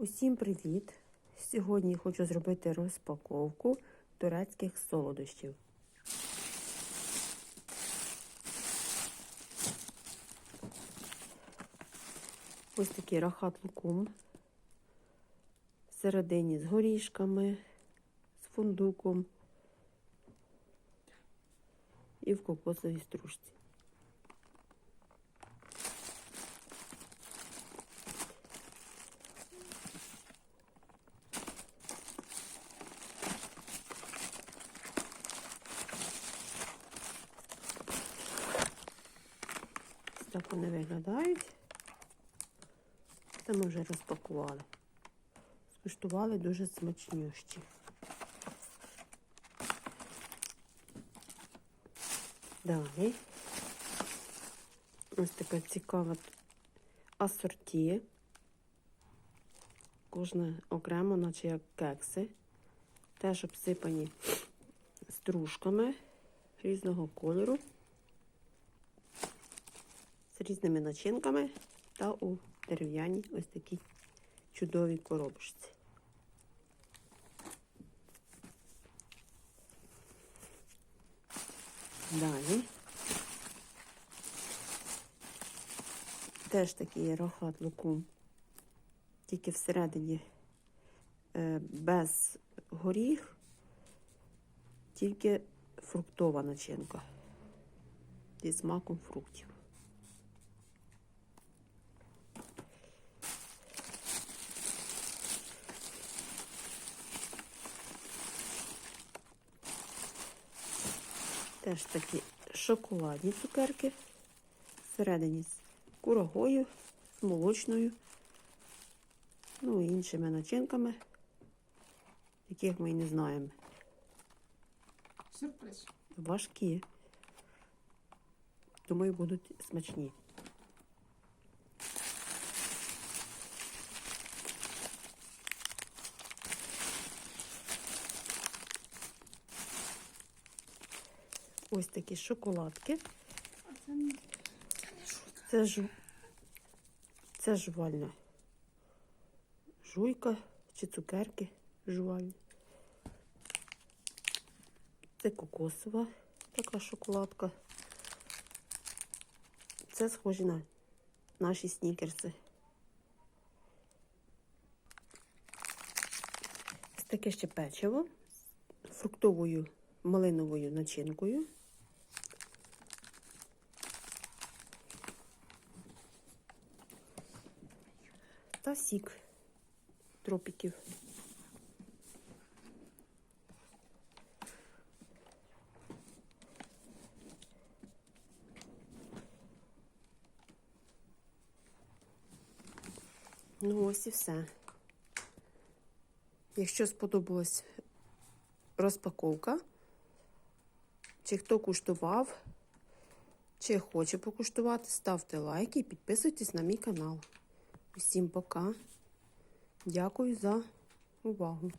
Усім привіт! Сьогодні хочу зробити розпаковку турецьких солодощів. Ось такий рахат лукум. Всередині з горішками, з фундуком і в кокосовій стружці. Так вони виглядають. Це ми вже розпакували. Скуштували дуже смачнющі. Далі. Ось така цікава асорті. Кожна окремо, наче як кекси. Теж обсипані стружками різного кольору, з різними начинками та у дерев'яній ось такій чудовій коробочці. Далі. Теж такий рахат лукум, тільки всередині е, без горіх, тільки фруктова начинка зі смаком фруктів. Теж такі шоколадні цукерки. Всередині з курагою, з молочною, ну і іншими начинками, яких ми і не знаємо. Сюрприз. Важкі. Думаю, будуть смачні. Ось такі шоколадки. Це це. Це ж це жувальна жуйка чи цукерки жувальні. Це кокосова така шоколадка. Це схожі на наші снікерси. Ось таке ще печиво з фруктовою малиновою начинкою. Та сік тропіків. Ну, ось і все. Якщо сподобалась розпаковка, чи хто куштував, чи хоче покуштувати, ставте лайки і підписуйтесь на мій канал. Усім пока. Дякую за увагу.